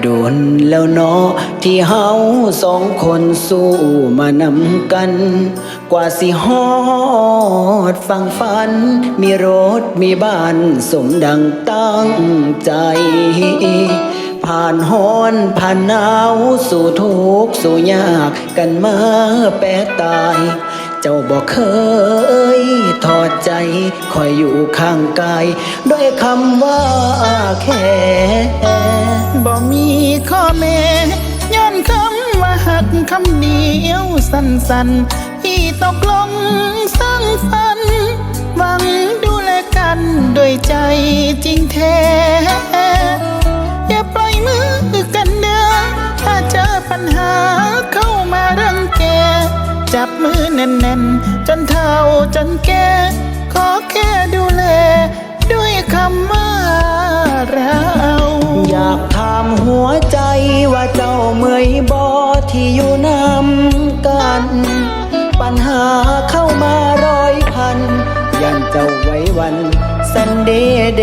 โดนแล้วเนาะที่เฮาสองคนสู้มานำกัน กว่าสิฮอดฟังฝัน มีรถมีบ้านสมดังตั้งใจ ผ่านฮ้อนผ่านหนาว สู่ทุกข์สู่ยากกันมาแปะตาย เจ้าบอกเคยทอดใจคอยอยู่ข้างกาย ด้วยคำว่าแค่บ่มีข้อแม้ย้อนคำว่าหักคำเดียวสั้นๆที่ตกลงสร้างฝันหวังดูแลกันด้วยใจจริงแท้ จับมือแน่นๆ จนเท่าจนแก่ ขอแค่ดูแล ด้วยคำว่าเราอยากถามหัวใจว่าเจ้าเมื่อยบอที่อยู่นำกัน ปัญหาเข้ามาร้อยพัน ยันเจ้าไว้วัน สันเดเด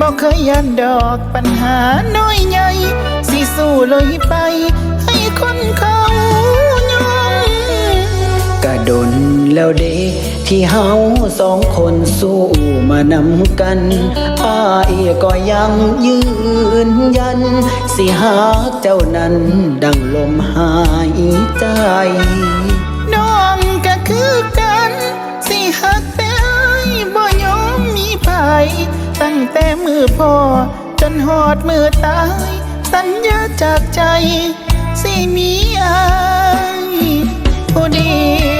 บอกเคยยันดอกปัญหาน้อยใหญ่สิสู้เลยไป ให้คนเขายอมกะดนแล้วเดที่เฮาสองคนสู้มานำกันอายก็ยังยืนยัน สิหากเจ้านั้นดังลมหายใจ ตั้งแต่มือพ่อ จนหอดมือตาย สัญญาจากใจ สิมีอายผู้เดียว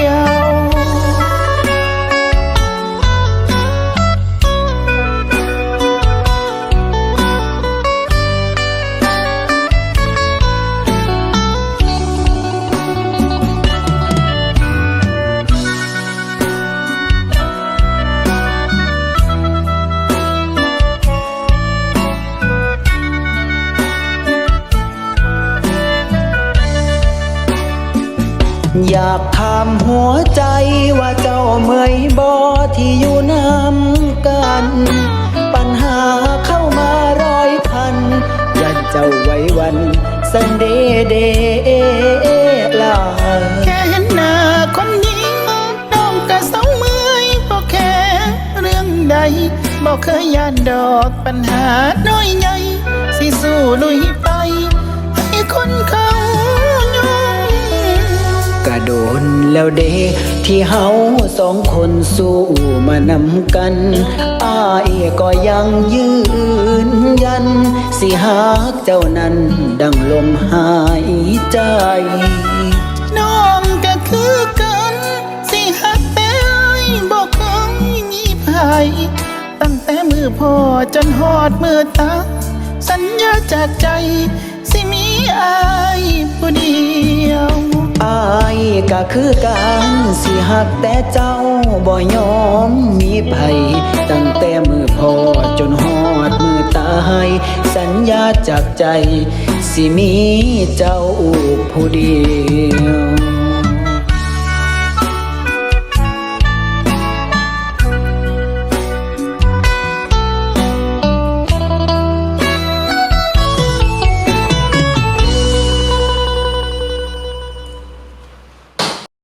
อยากถามหัวใจว่าเจ้าเมื่อยบอที่อยู่นำกัน ปัญหาเข้ามาร้อยพัน ยันเจ้าไว้วันสันเดเดลาแค่เห็นหน้าคนยิ้มน้องก็เศร้าเมื่อยบอกแค่เรื่องใดบอกเคยยานดอกปัญหาน้อยใหญ่สิสู้ลุยไปให้คนเขา โดนแล้วเดที่เฮาสองคนสู้มานำกันอายก็ยังยืนยัน สิหากเจ้านั้นดังลมหายใจ น้องก็คือกัน สิหักแต่อายบอกเคยมีภัยตั้งแต่มือพ่อจนหอดมือตา สัญญาจากใจ สิมีอา คือการสิหักแต่เจ้าบ่ยอมมีภัยตั้งแต่มือพ่อจนหอดมือตายสัญญาจากใจ สิมีเจ้าผู้เดียว